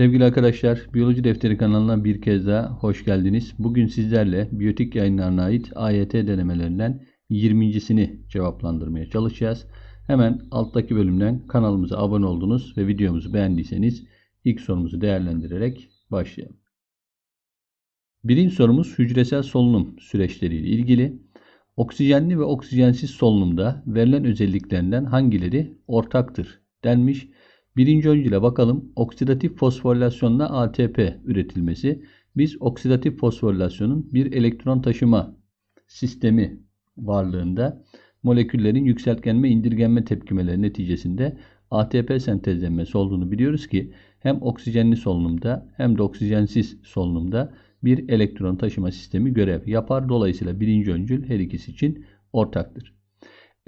Sevgili arkadaşlar, Biyoloji Defteri kanalına bir kez daha hoş geldiniz. Bugün sizlerle biyotik yayınlarına ait AYT denemelerinden 20.sini cevaplandırmaya çalışacağız. Hemen alttaki bölümden kanalımıza abone oldunuz ve videomuzu beğendiyseniz ilk sorumuzu değerlendirerek başlayalım. Birinci sorumuz hücresel solunum süreçleriyle ilgili. Oksijenli ve oksijensiz solunumda verilen özelliklerinden hangileri ortaktır denmiş. Birinci öncüle bakalım. Oksidatif fosforilasyonla ATP üretilmesi. Biz oksidatif fosforilasyonun bir elektron taşıma sistemi varlığında moleküllerin yükseltgenme indirgenme tepkimeleri neticesinde ATP sentezlenmesi olduğunu biliyoruz ki hem oksijenli solunumda hem de oksijensiz solunumda bir elektron taşıma sistemi görev yapar. Dolayısıyla birinci öncül her ikisi için ortaktır.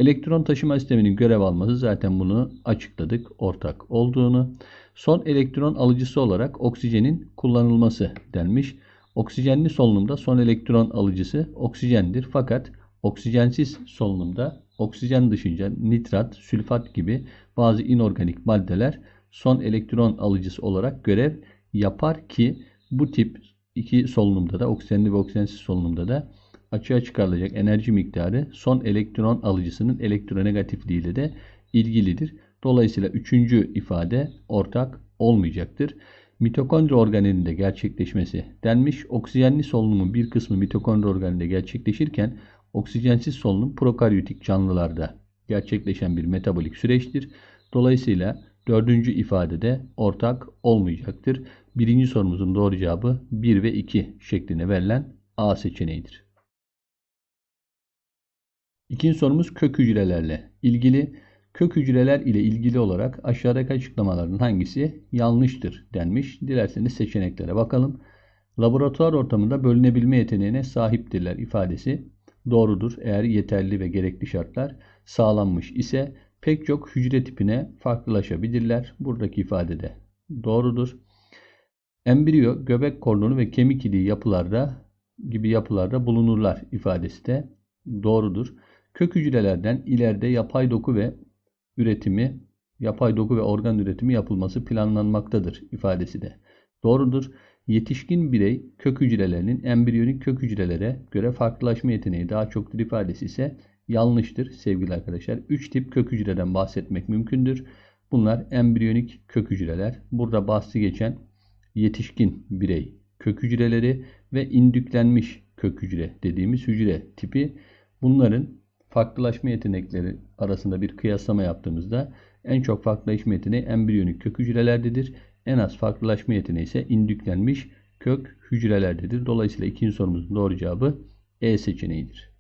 Elektron taşıma sisteminin görev alması zaten bunu açıkladık ortak olduğunu. Son elektron alıcısı olarak oksijenin kullanılması denmiş. Oksijenli solunumda son elektron alıcısı oksijendir. Fakat oksijensiz solunumda oksijen dışında nitrat, sülfat gibi bazı inorganik maddeler son elektron alıcısı olarak görev yapar ki bu tip iki solunumda da oksijenli ve oksijensiz solunumda da açığa çıkarılacak enerji miktarı son elektron alıcısının elektronegatifliği ile de ilgilidir. Dolayısıyla üçüncü ifade ortak olmayacaktır. Mitokondri organelinde gerçekleşmesi denmiş. Oksijenli solunumun bir kısmı mitokondri organelinde gerçekleşirken oksijensiz solunum prokaryotik canlılarda gerçekleşen bir metabolik süreçtir. Dolayısıyla dördüncü ifadede ortak olmayacaktır. Birinci sorumuzun doğru cevabı 1 ve 2 şeklinde verilen A seçeneğidir. İkinci sorumuz kök hücrelerle ilgili. Kök hücreler ile ilgili olarak aşağıdaki açıklamaların hangisi yanlıştır denmiş. Dilerseniz seçeneklere bakalım. Laboratuvar ortamında bölünebilme yeteneğine sahiptirler ifadesi doğrudur. Eğer yeterli ve gerekli şartlar sağlanmış ise pek çok hücre tipine farklılaşabilirler. Buradaki ifade de doğrudur. Embriyo, göbek kornonu ve kemik iliği yapılarda gibi yapılarda bulunurlar ifadesi de doğrudur. Kök hücrelerden ileride yapay doku ve üretimi, yapay doku ve organ üretimi yapılması planlanmaktadır ifadesi de doğrudur. Yetişkin birey kök hücrelerinin embriyonik kök hücrelere göre farklılaşma yeteneği daha çoktur ifadesi ise yanlıştır sevgili arkadaşlar. 3 tip kök hücreden bahsetmek mümkündür. Bunlar embriyonik kök hücreler. Burada bahsi geçen yetişkin birey kök hücreleri ve indüklenmiş kök hücre dediğimiz hücre tipi. Bunların farklılaşma yetenekleri arasında bir kıyaslama yaptığımızda en çok farklılaşma yeteneği embriyonik kök hücrelerdedir. En az farklılaşma yeteneği ise indüklenmiş kök hücrelerdedir. Dolayısıyla ikinci sorumuzun doğru cevabı E seçeneğidir.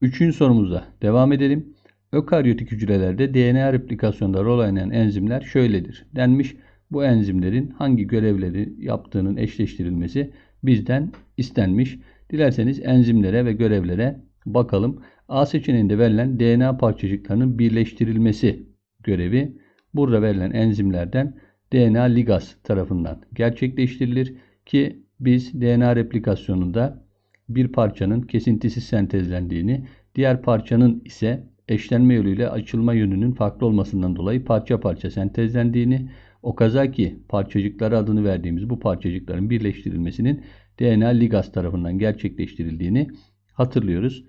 Üçüncü sorumuza devam edelim. Ökaryotik hücrelerde DNA replikasyonda rol oynayan enzimler şöyledir. Denmiş bu enzimlerin hangi görevleri yaptığının eşleştirilmesi bizden istenmiş. Dilerseniz enzimlere ve görevlere bakalım. A seçeneğinde verilen DNA parçacıklarının birleştirilmesi görevi burada verilen enzimlerden DNA ligaz tarafından gerçekleştirilir ki biz DNA replikasyonunda bir parçanın kesintisiz sentezlendiğini, diğer parçanın ise eşlenme yoluyla açılma yönünün farklı olmasından dolayı parça parça sentezlendiğini, Okazaki parçacıkları adını verdiğimiz bu parçacıkların birleştirilmesinin DNA ligaz tarafından gerçekleştirildiğini hatırlıyoruz.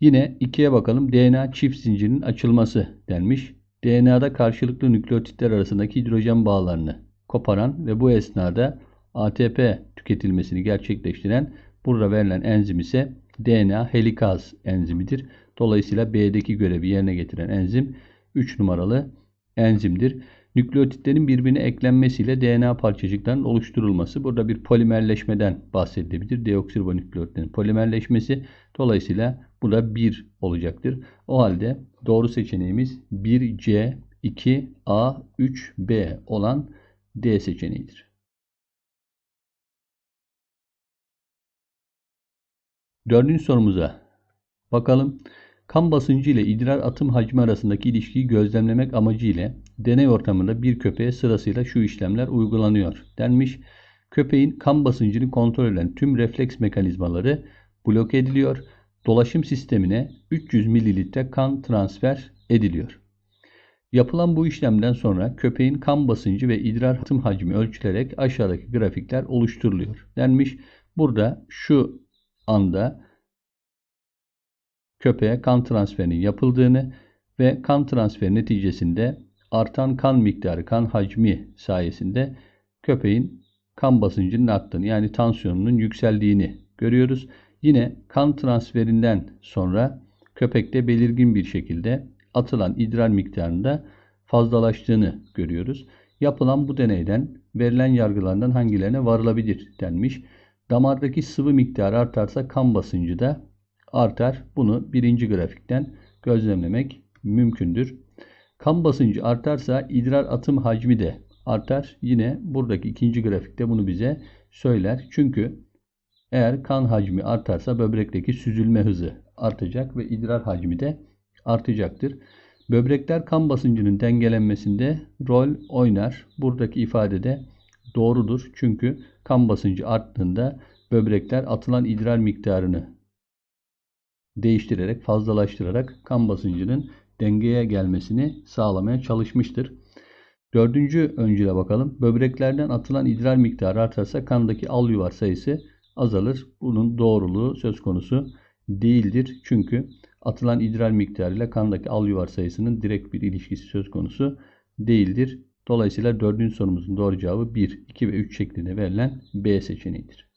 Yine ikiye bakalım. DNA çift zincirinin açılması denmiş. DNA'da karşılıklı nükleotitler arasındaki hidrojen bağlarını koparan ve bu esnada ATP tüketilmesini gerçekleştiren burada verilen enzim ise DNA helikaz enzimidir. Dolayısıyla B'deki görevi yerine getiren enzim 3 numaralı enzimdir. Nükleotitlerin birbirine eklenmesiyle DNA parçacıklarının oluşturulması. Burada bir polimerleşmeden bahsedilebilir. Deoksiribonükleotlerin polimerleşmesi. Dolayısıyla bu da 1 olacaktır. O halde doğru seçeneğimiz 1C, 2A, 3B olan D seçeneğidir. Dördüncü sorumuza bakalım. Kan basıncı ile idrar atım hacmi arasındaki ilişkiyi gözlemlemek amacı ile deney ortamında bir köpeğe sırasıyla şu işlemler uygulanıyor denmiş. Köpeğin kan basıncını kontrol eden tüm refleks mekanizmaları bloke ediliyor. Dolaşım sistemine 300 ml kan transfer ediliyor. Yapılan bu işlemden sonra köpeğin kan basıncı ve idrar atım hacmi ölçülerek aşağıdaki grafikler oluşturuluyor denmiş. Burada şu anda köpeğe kan transferinin yapıldığını ve kan transferi neticesinde artan kan miktarı, kan hacmi sayesinde köpeğin kan basıncının arttığını yani tansiyonunun yükseldiğini görüyoruz. Yine kan transferinden sonra köpekte belirgin bir şekilde atılan idrar miktarında fazlalaştığını görüyoruz. Yapılan bu deneyden verilen yargılardan hangilerine varılabilir denmiş. Damardaki sıvı miktarı artarsa kan basıncı da artar. Bunu birinci grafikten gözlemlemek mümkündür. Kan basıncı artarsa idrar atım hacmi de artar. Yine buradaki ikinci grafikte bunu bize söyler. Çünkü eğer kan hacmi artarsa böbrekteki süzülme hızı artacak ve idrar hacmi de artacaktır. Böbrekler kan basıncının dengelenmesinde rol oynar. Buradaki ifade de doğrudur. Çünkü kan basıncı arttığında böbrekler atılan idrar miktarını değiştirerek, fazlalaştırarak kan basıncının dengeye gelmesini sağlamaya çalışmıştır. Dördüncü öncüle bakalım. Böbreklerden atılan idrar miktarı artarsa kandaki al yuvar sayısı azalır. Bunun doğruluğu söz konusu değildir. Çünkü atılan idrar miktarı ile kandaki al yuvar sayısının direkt bir ilişkisi söz konusu değildir. Dolayısıyla dördüncü sorumuzun doğru cevabı 1, 2 ve 3 şeklinde verilen B seçeneğidir.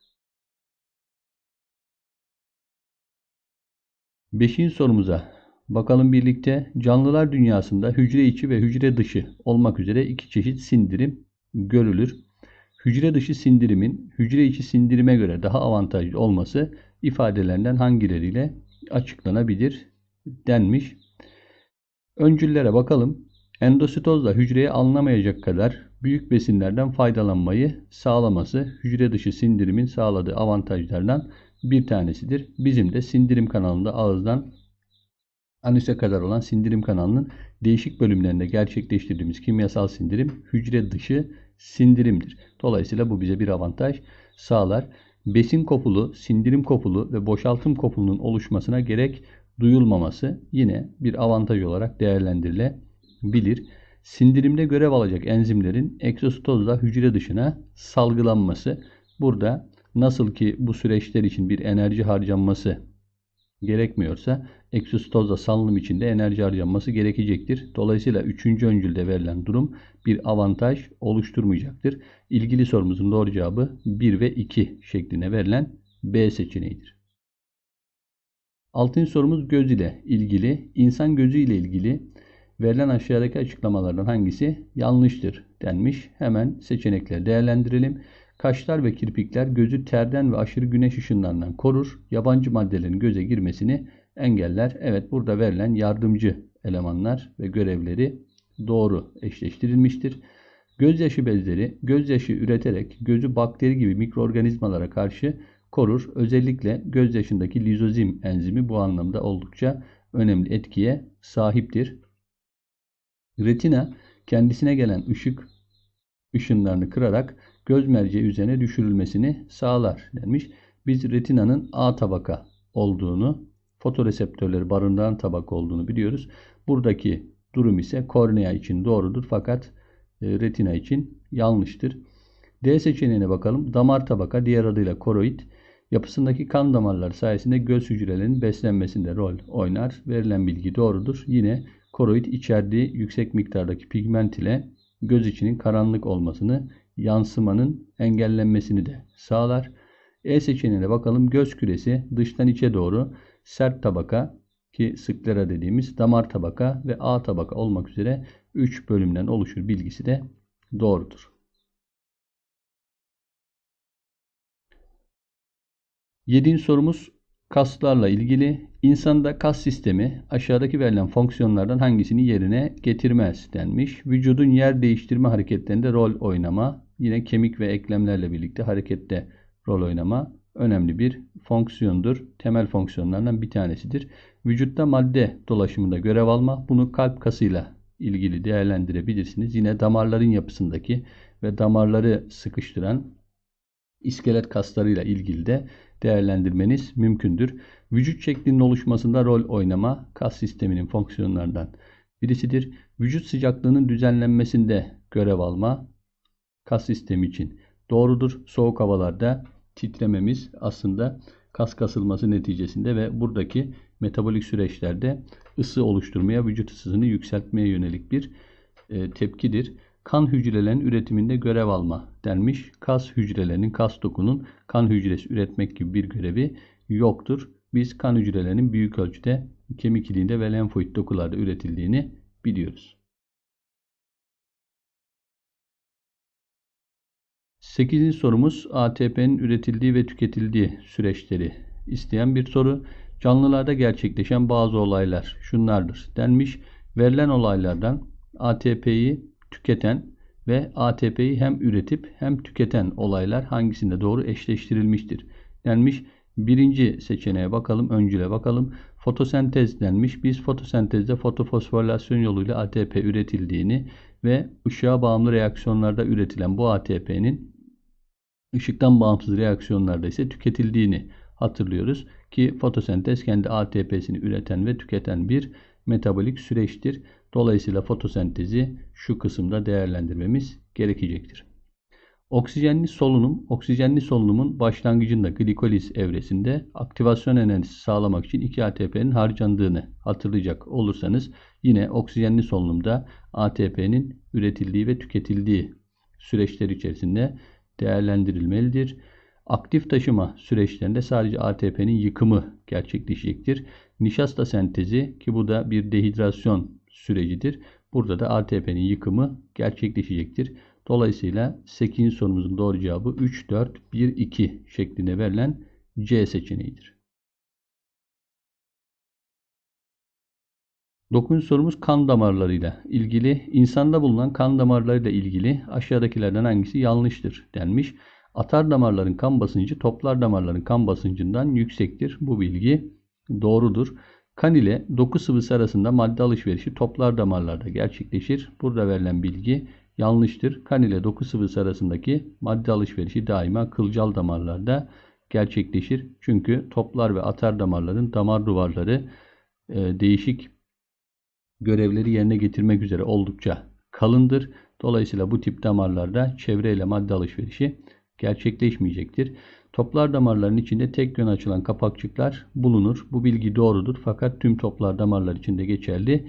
Beşinci sorumuza bakalım birlikte. Canlılar dünyasında hücre içi ve hücre dışı olmak üzere iki çeşit sindirim görülür. Hücre dışı sindirimin hücre içi sindirime göre daha avantajlı olması ifadelerinden hangileriyle açıklanabilir denmiş. Öncüllere bakalım. Endositozla hücreye alınamayacak kadar büyük besinlerden faydalanmayı sağlaması hücre dışı sindirimin sağladığı avantajlardan bir tanesidir. Bizim de sindirim kanalında ağızdan anüse kadar olan sindirim kanalının değişik bölümlerinde gerçekleştirdiğimiz kimyasal sindirim hücre dışı sindirimdir. Dolayısıyla bu bize bir avantaj sağlar. Besin kopulu, sindirim kopulu ve boşaltım kopulunun oluşmasına gerek duyulmaması yine bir avantaj olarak değerlendirilebilir. Sindirimde görev alacak enzimlerin egzositozla hücre dışına salgılanması. Burada nasıl ki bu süreçler için bir enerji harcanması gerekmiyorsa egzositozla salınım için de enerji harcanması gerekecektir. Dolayısıyla 3. öncülde verilen durum bir avantaj oluşturmayacaktır. İlgili sorumuzun doğru cevabı 1 ve 2 şeklinde verilen B seçeneğidir. Altıncı sorumuz göz ile ilgili. İnsan gözü ile ilgili verilen aşağıdaki açıklamalardan hangisi yanlıştır denmiş. Hemen seçenekleri değerlendirelim. Kaşlar ve kirpikler gözü terden ve aşırı güneş ışınlarından korur. Yabancı maddelerin göze girmesini engeller. Evet burada verilen yardımcı elemanlar ve görevleri doğru eşleştirilmiştir. Gözyaşı bezleri gözyaşı üreterek gözü bakteri gibi mikroorganizmalara karşı korur. Özellikle gözyaşındaki lizozim enzimi bu anlamda oldukça önemli etkiye sahiptir. Retina kendisine gelen ışık ışınlarını kırarak göz merceği üzerine düşürülmesini sağlar denmiş. Biz retinanın A tabaka olduğunu, fotoreseptörleri barındıran tabak olduğunu biliyoruz. Buradaki durum ise kornea için doğrudur fakat e, retina için yanlıştır. D seçeneğine bakalım. Damar tabaka diğer adıyla koroid yapısındaki kan damarları sayesinde göz hücrelerinin beslenmesinde rol oynar. Verilen bilgi doğrudur. Yine koroid içerdiği yüksek miktardaki pigment ile göz içinin karanlık olmasını, yansımanın engellenmesini de sağlar. E seçeneğine bakalım. Göz küresi dıştan içe doğru sert tabaka ki sklera dediğimiz damar tabaka ve A tabaka olmak üzere 3 bölümden oluşur bilgisi de doğrudur. Yedinci sorumuz kaslarla ilgili. İnsanda kas sistemi aşağıdaki verilen fonksiyonlardan hangisini yerine getirmez denmiş. Vücudun yer değiştirme hareketlerinde rol oynama, yine kemik ve eklemlerle birlikte harekette rol oynama önemli bir fonksiyondur. Temel fonksiyonlardan bir tanesidir. Vücutta madde dolaşımında görev alma, bunu kalp kasıyla ilgili değerlendirebilirsiniz. Yine damarların yapısındaki ve damarları sıkıştıran iskelet kaslarıyla ilgili de değerlendirmeniz mümkündür. Vücut şeklinin oluşmasında rol oynama kas sisteminin fonksiyonlarından birisidir. Vücut sıcaklığının düzenlenmesinde görev alma kas sistemi için doğrudur. Soğuk havalarda titrememiz aslında kas kasılması neticesinde ve buradaki metabolik süreçlerde ısı oluşturmaya, vücut ısısını yükseltmeye yönelik bir e, tepkidir. Kan hücrelerinin üretiminde görev alma denmiş. Kas hücrelerinin, kas dokunun kan hücresi üretmek gibi bir görevi yoktur. Biz kan hücrelerinin büyük ölçüde kemik iliğinde ve lenfoid dokularda üretildiğini biliyoruz. 8. sorumuz ATP'nin üretildiği ve tüketildiği süreçleri isteyen bir soru. Canlılarda gerçekleşen bazı olaylar şunlardır denmiş. Verilen olaylardan ATP'yi tüketen ve ATP'yi hem üretip hem tüketen olaylar hangisinde doğru eşleştirilmiştir denmiş. Birinci seçeneğe bakalım, öncüle bakalım. Fotosentez denmiş. Biz fotosentezde fotofosforilasyon yoluyla ATP üretildiğini ve ışığa bağımlı reaksiyonlarda üretilen bu ATP'nin ışıktan bağımsız reaksiyonlarda ise tüketildiğini hatırlıyoruz ki fotosentez kendi ATP'sini üreten ve tüketen bir metabolik süreçtir. Dolayısıyla fotosentezi şu kısımda değerlendirmemiz gerekecektir. Oksijenli solunum, oksijenli solunumun başlangıcında glikoliz evresinde aktivasyon enerjisi sağlamak için 2 ATP'nin harcandığını hatırlayacak olursanız yine oksijenli solunumda ATP'nin üretildiği ve tüketildiği süreçler içerisinde değerlendirilmelidir. Aktif taşıma süreçlerinde sadece ATP'nin yıkımı gerçekleşecektir. Nişasta sentezi ki bu da bir dehidrasyon sürecidir. Burada da ATP'nin yıkımı gerçekleşecektir. Dolayısıyla 8. sorumuzun doğru cevabı 3, 4, 1, 2 şeklinde verilen C seçeneğidir. 9. sorumuz kan damarlarıyla ilgili. İnsanda bulunan kan damarlarıyla ilgili aşağıdakilerden hangisi yanlıştır denmiş. Atar damarların kan basıncı toplar damarların kan basıncından yüksektir. Bu bilgi doğrudur. Kan ile doku sıvısı arasında madde alışverişi toplar damarlarda gerçekleşir. Burada verilen bilgi yanlıştır. Kan ile doku sıvısı arasındaki madde alışverişi daima kılcal damarlarda gerçekleşir. Çünkü toplar ve atar damarların damar duvarları e, değişik görevleri yerine getirmek üzere oldukça kalındır. Dolayısıyla bu tip damarlarda çevreyle madde alışverişi gerçekleşmeyecektir. Toplar damarların içinde tek yön açılan kapakçıklar bulunur. Bu bilgi doğrudur fakat tüm toplar damarlar içinde geçerli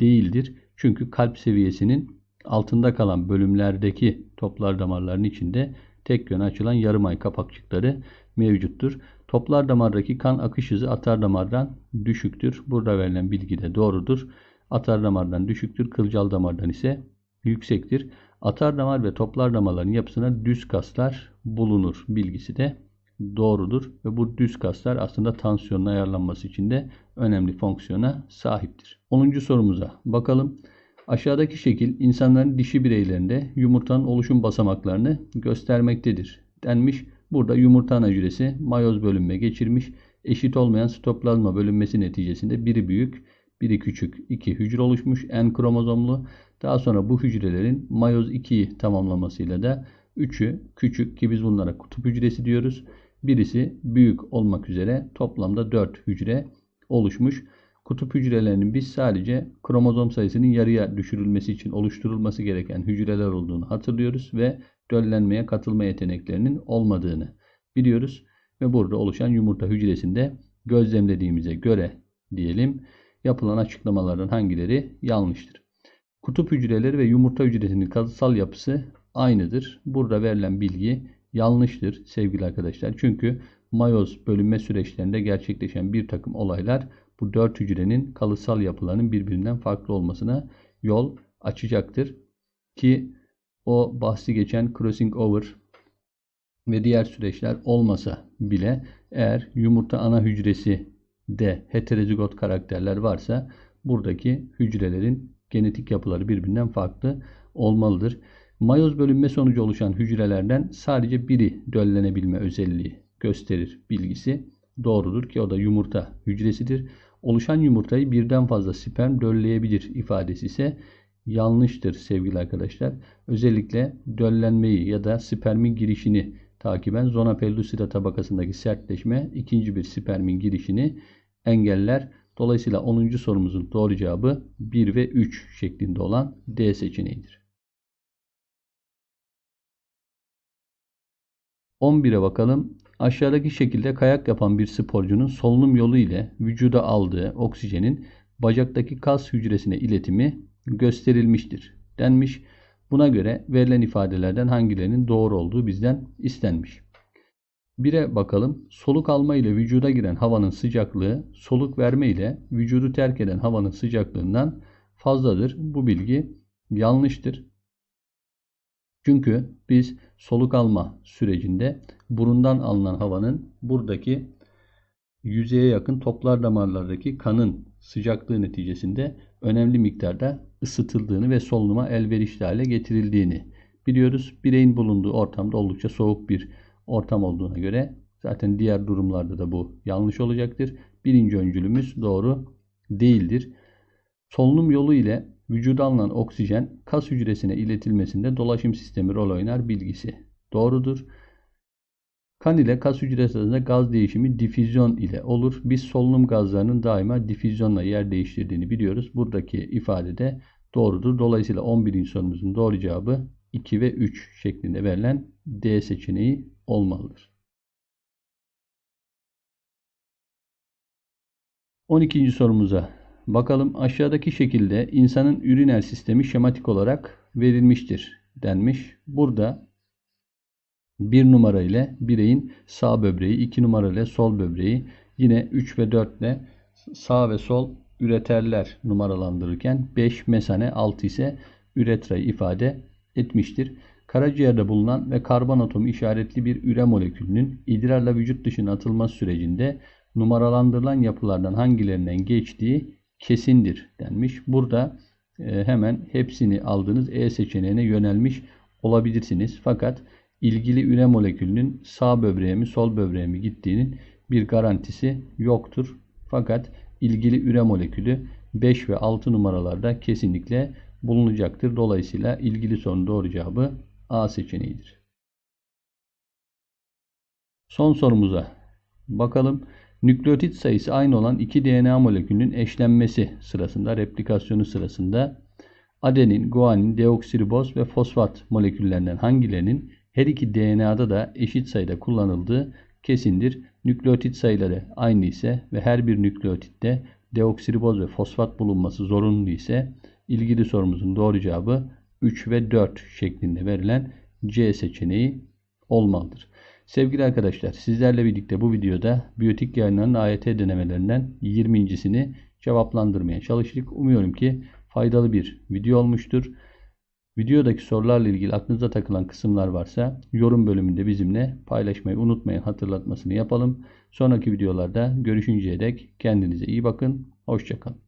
değildir. Çünkü kalp seviyesinin altında kalan bölümlerdeki toplar damarların içinde tek yön açılan yarım ay kapakçıkları mevcuttur. Toplar damardaki kan akış hızı atar damardan düşüktür. Burada verilen bilgi de doğrudur. Atar damardan düşüktür. Kılcal damardan ise yüksektir. Atar damar ve toplar damarların yapısına düz kaslar bulunur bilgisi de doğrudur. Ve bu düz kaslar aslında tansiyonun ayarlanması için de önemli fonksiyona sahiptir. 10. sorumuza bakalım. Aşağıdaki şekil insanların dişi bireylerinde yumurtanın oluşum basamaklarını göstermektedir. Denmiş. Burada yumurta hücresi mayoz bölünme geçirmiş. Eşit olmayan sitoplazma bölünmesi neticesinde biri büyük, biri küçük iki hücre oluşmuş. En kromozomlu. Daha sonra bu hücrelerin mayoz 2'yi tamamlamasıyla da 3'ü küçük ki biz bunlara kutup hücresi diyoruz. Birisi büyük olmak üzere toplamda 4 hücre oluşmuş. Kutup hücrelerinin biz sadece kromozom sayısının yarıya düşürülmesi için oluşturulması gereken hücreler olduğunu hatırlıyoruz ve döllenmeye katılma yeteneklerinin olmadığını biliyoruz. Ve burada oluşan yumurta hücresinde gözlemlediğimize göre diyelim yapılan açıklamaların hangileri yanlıştır? Kutup hücreleri ve yumurta hücresinin kalıtsal yapısı aynıdır. Burada verilen bilgi yanlıştır sevgili arkadaşlar. Çünkü mayoz bölünme süreçlerinde gerçekleşen bir takım olaylar bu dört hücrenin kalıtsal yapılarının birbirinden farklı olmasına yol açacaktır. Ki o bahsi geçen crossing over ve diğer süreçler olmasa bile eğer yumurta ana hücresi de heterozigot karakterler varsa buradaki hücrelerin genetik yapıları birbirinden farklı olmalıdır. Mayoz bölünme sonucu oluşan hücrelerden sadece biri döllenebilme özelliği gösterir bilgisi doğrudur ki o da yumurta hücresidir. Oluşan yumurtayı birden fazla sperm dölleyebilir ifadesi ise yanlıştır sevgili arkadaşlar. Özellikle döllenmeyi ya da spermin girişini takiben zona pellucida tabakasındaki sertleşme ikinci bir spermin girişini engeller. Dolayısıyla 10. sorumuzun doğru cevabı 1 ve 3 şeklinde olan D seçeneğidir. 11'e bakalım. Aşağıdaki şekilde kayak yapan bir sporcunun solunum yolu ile vücuda aldığı oksijenin bacaktaki kas hücresine iletimi gösterilmiştir denmiş. Buna göre verilen ifadelerden hangilerinin doğru olduğu bizden istenmiş. 1'e bakalım. Soluk alma ile vücuda giren havanın sıcaklığı soluk verme ile vücudu terk eden havanın sıcaklığından fazladır. Bu bilgi yanlıştır. Çünkü biz soluk alma sürecinde burundan alınan havanın buradaki yüzeye yakın toplar damarlardaki kanın sıcaklığı neticesinde önemli miktarda ısıtıldığını ve solunuma elverişli hale getirildiğini biliyoruz. Bireyin bulunduğu ortamda oldukça soğuk bir ortam olduğuna göre zaten diğer durumlarda da bu yanlış olacaktır. Birinci öncülümüz doğru değildir. Solunum yolu ile vücuda alınan oksijen kas hücresine iletilmesinde dolaşım sistemi rol oynar bilgisi doğrudur. Kan ile kas hücresi arasında gaz değişimi difüzyon ile olur. Biz solunum gazlarının daima difüzyonla yer değiştirdiğini biliyoruz. Buradaki ifade de doğrudur. Dolayısıyla 11. sorumuzun doğru cevabı 2 ve 3 şeklinde verilen D seçeneği olmalıdır. 12. sorumuza bakalım. Aşağıdaki şekilde insanın üriner sistemi şematik olarak verilmiştir denmiş. Burada bir numara ile bireyin sağ böbreği, iki numara ile sol böbreği, yine 3 ve 4 ile sağ ve sol üreterler numaralandırırken 5 mesane 6 ise üretrayı ifade etmiştir. Karaciğerde bulunan ve karbon atomu işaretli bir üre molekülünün idrarla vücut dışına atılması sürecinde numaralandırılan yapılardan hangilerinden geçtiği kesindir denmiş. Burada e, hemen hepsini aldığınız E seçeneğine yönelmiş olabilirsiniz. Fakat ilgili üre molekülünün sağ böbreğe mi sol böbreğe mi gittiğinin bir garantisi yoktur. Fakat ilgili üre molekülü 5 ve 6 numaralarda kesinlikle bulunacaktır. Dolayısıyla ilgili sorunun doğru cevabı A seçeneğidir. Son sorumuza bakalım. Nükleotit sayısı aynı olan iki DNA molekülünün eşlenmesi sırasında, replikasyonu sırasında adenin, guanin, deoksiriboz ve fosfat moleküllerinden hangilerinin her iki DNA'da da eşit sayıda kullanıldığı kesindir. Nükleotit sayıları aynı ise ve her bir nükleotitte deoksiriboz ve fosfat bulunması zorunlu ise ilgili sorumuzun doğru cevabı 3 ve 4 şeklinde verilen C seçeneği olmalıdır. Sevgili arkadaşlar sizlerle birlikte bu videoda biyotik yayınlarının AYT denemelerinden 20.sini cevaplandırmaya çalıştık. Umuyorum ki faydalı bir video olmuştur. Videodaki sorularla ilgili aklınıza takılan kısımlar varsa yorum bölümünde bizimle paylaşmayı unutmayın hatırlatmasını yapalım. Sonraki videolarda görüşünceye dek kendinize iyi bakın. Hoşçakalın.